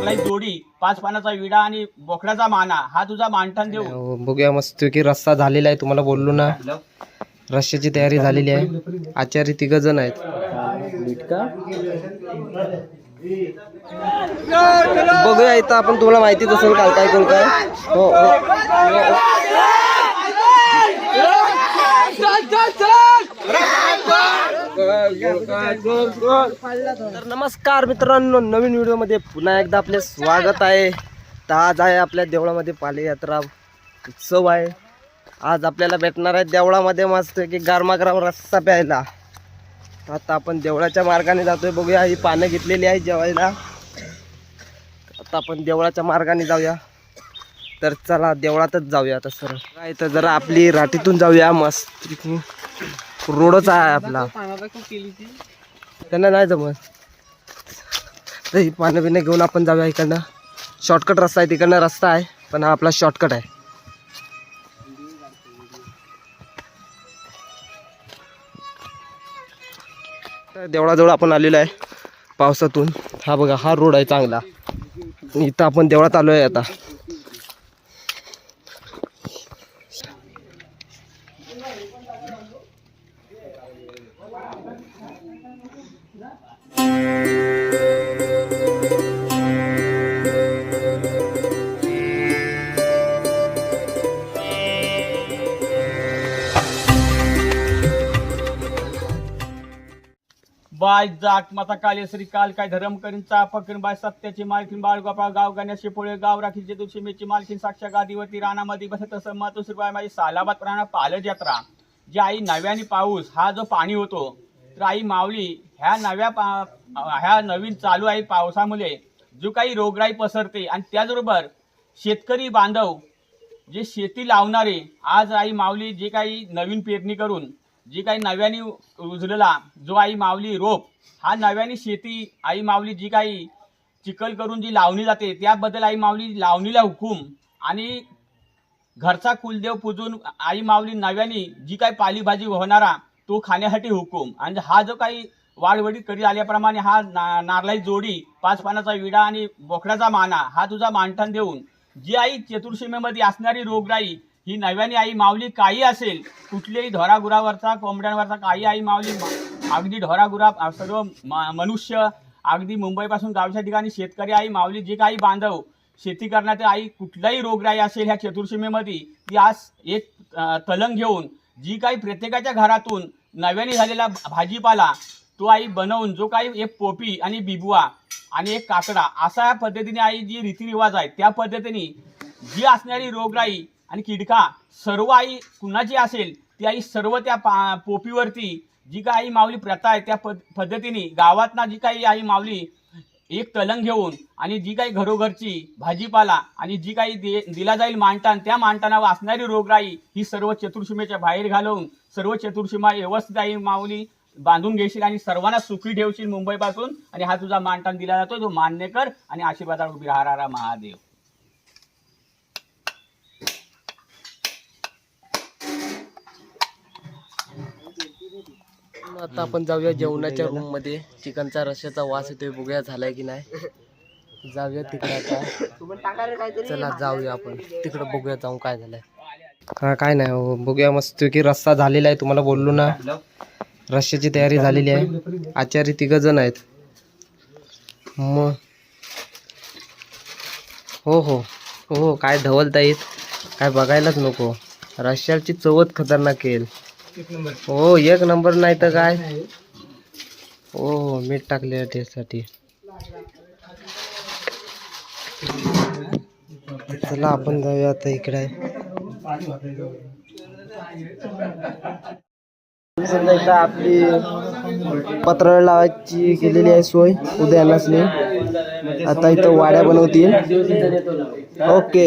नारळाची जोडी पाच पानाचा विडा आणि बोकडाचा माना हा तुझा मानठण देऊ बघूया मस्त की रस्सा झालेला आहे तुम्हाला बोललो ना. रश्श्याची तयारी झालेली आहे. आचार्य तिघ जण आहेत. बघूया इथं आपण तुम्हाला माहितीच असेल काल काय करू काय. हो हो. तर नमस्कार मित्रांनो नवीन व्हिडिओमध्ये पुन्हा एकदा आपले स्वागत आहे. तर आज आहे आपल्या देवळामध्ये पाले यात्रा उत्सव आहे. आज आपल्याला भेटणार आहे देवळामध्ये मस्त की गरमागरम रस्सा प्यायला. तर आता आपण देवळाच्या मार्गाने जातोय बघूया. ही पानं घेतलेली आहे जेवायला. आता आपण देवळाच्या मार्गाने जाऊया. तर चला देवळातच जाऊया आता सर काय तर जरा आपली राठीतून जाऊया मस्त रोडच आहे आपला. त्यांना नाही जमत. तर पानं बिनं घेऊन आपण जाऊया इकडनं. शॉर्टकट रस्ता आहे तिकडनं रस्ता आहे पण हा आपला शॉर्टकट आहे. देवळाजवळ आपण आलेलो आहे पावसातून. हा बघा हा रोड आहे चांगला. आणि इथं आपण देवळात आलो आहे आता. बाय जात माता कालेश्री काल काय धरम करीन चापकीन बाय सत्याची मालकीन बाळगोपाळ गाव गाण्या पोळे गाव राखीचे दुशिमेची मालकीन साक्षा गादीवरती रानामध्ये बसत असं मातोश्रीबाई माझी सालाबाद प्राणा पालज यात्रा जी आई नव्याने पाऊस हा जो पाणी होतो तर आई मावली ह्या नव्या पा ह्या नवीन चालू आहे पावसामुळे जो काही रोगराई पसरते आणि त्याचबरोबर शेतकरी बांधव जे शेती लावणारे आज आई माऊली जे काही नवीन पेरणी करून जी काही नव्याने उजलेला जो आई मावली रोप हा नव्याने शेती आई मावली जी काही चिखल करून जी लावणी जाते त्याबद्दल आई माऊली लावणीला हुकूम आणि घरचा कुलदेव पूजून आई माऊली नव्याने जी काही पालीभाजी होणारा तो खाण्यासाठी हुकूम. आणि हा जो काही वाढवडीत कधी आल्याप्रमाणे हा ना नारळाची जोडी पाच पानाचा विडा आणि बोकड्याचा माना हा तुझा मानठण देऊन जी आई चतुर्सीमेमध्ये असणारी रोगराई ही नव्याने आई माऊली काही असेल कुठल्याही ढोरागुरावरचा कोंबड्यांवरचा काही आई माऊली अगदी ढोरागुरा सर्व म- मनुष्य अगदी मुंबईपासून गावच्या ठिकाणी शेतकरी आई माऊली जे काही बांधव शेती करण्यात आई कुठलाही रोगराई असेल ह्या चतुर्सीमेमध्ये ती आज एक तलंग घेऊन जी काही प्रत्येकाच्या घरातून नव्याने झालेला भाजीपाला तो आई बनवून जो काही एक पोपी आणि बिबुआ आणि एक काकडा असा या पद्धतीने आई जी रीतिरिवाज आहेत त्या पद्धतीने जी असणारी रोगराई आणि किडका सर्व आई कुणाची असेल ती आई सर्व त्या पा पोपीवरती जी काही आई माऊली प्रथा आहे त्या पद पद्धतीने गावातना जी काही आई माऊली एक तलंग घेऊन आणि जी काही घरोघरची भाजीपाला आणि जी काही दे दिला जाईल मांडतान त्या मांडताना असणारी रोगराई ही सर्व चतुर्सीमेच्या बाहेर घालवून सर्व चतुर्सीमा व्यवस्थित आई माऊली बांधून घेशील आणि सर्वांना सुखी ठेवशील मुंबईपासून. आणि हा तुझा मांडतान दिला जातो तो मान्य कर आणि आशीर्वादाला उभी राहणारा महादेव. आता आपण जाऊया जेवणाच्या रूममध्ये. चिकनचा रश्याचा वास येतोय बघूया झालाय की नाही. जाऊया तिकडे आता. चला जाऊया आपण. तिकडे बघूया जाऊन काय झालंय. हा काय नाही हो, बघूया मस्त की रस्सा झालेला आहे तुम्हाला बोललो ना. रश्याची तयारी झालेली आहे. आचारी तिघ जण आहेत. मग हो, हो हो. हो काय ढवलता येत काय बघायलाच नको. रश्याची चवत खतरनाक येईल हो एक नंबर नाही तर काय? हो हो मीठ टाकले टेस्टसाठी चला आपण जाऊया आता इकडे. इथं आपली पत्र लावायची केलेली आहे सोय उद्या नसली आता इथं वाड्या बनवतील. ओके.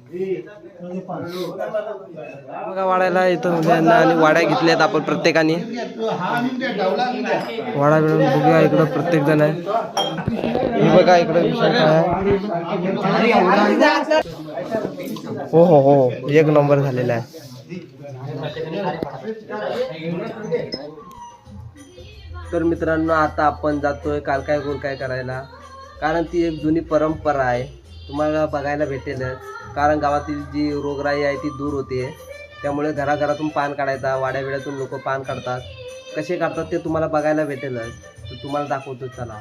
बघा वाड्याला इथं आणि वाड्या घेतल्यात आपण प्रत्येकाने. वाडा मिळून बघूया इकडं प्रत्येक जण आहे. हे बघा इकडं विषय काय आहे. हो हो हो एक नंबर झालेला आहे. तर मित्रांनो आता आपण जातोय काल काय गोल काय करायला. कारण ती एक जुनी परंपरा आहे. तुम्हाला बघायला भेटेलच. कारण गावातील जी रोगराई आहे ती दूर होते. त्यामुळे घराघरातून पान काढायचा वाड्यावेड्यातून लोक पान काढतात. कसे काढतात ते तुम्हाला बघायला भेटेलच. तर तुम्हाला दाखवतो चला.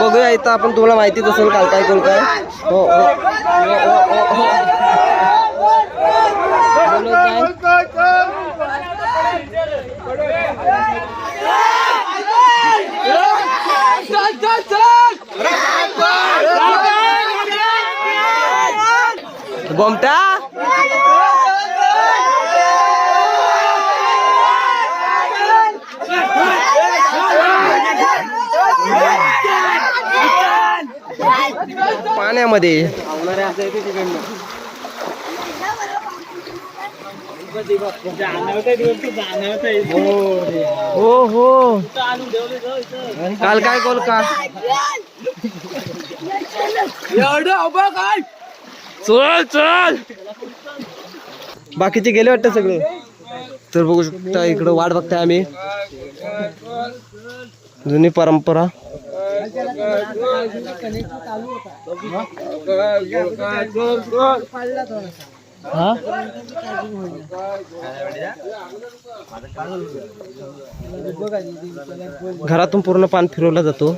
बघूया इथं आपण तुम्हाला माहितीच असेल काल काय गोल काय हो हो, हो, हो, हो. हो. गोमटा पाण्यामध्ये. हो हो. काल काय गोल का चल चल. बाकीचे गेले वाटतं सगळे? तर बघू शकता इकडं वाट बघताय आम्ही. जुनी परंपरा. हा? घरातून पूर्ण पान फिरवला जातो.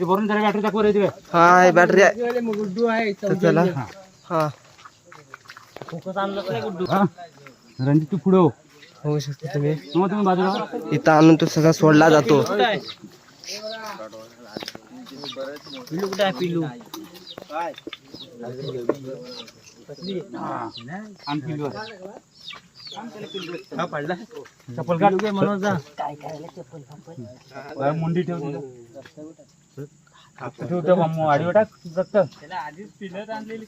भरून जरा बॅटरी दाखव रे हा आहे बॅटरी आहे तर चला हा रणजित तू पुढं होऊ शकतो तुम्ही मग तुम्ही बाजूला इथं आणून तो सगळा सोडला जातो पिल्लू कुठे आहे पिल्लू आम पिल्लू हा पडला चप्पल काढू काय म्हणून जा काय मुंडी ठेव तिथं. कापतं ठेव त्या वाडीवर टाक रक्त आधीच पिलत आणलेली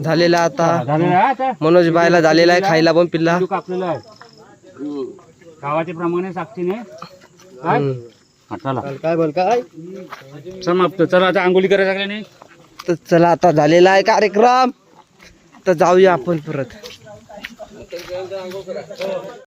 झालेला आता झालेलं आहे आता मनोज बायला झालेला आहे खायला पण पिल्ला. पिल्लू कापलेलं आहे. गावाच्या प्रमाणे साक्षीने. काय? चला. काय बोल काय समाप्त चला आता आंघोळी करायला लागल्याने तर चला आता झालेला आहे कार्यक्रम. तर जाऊया आपण परत.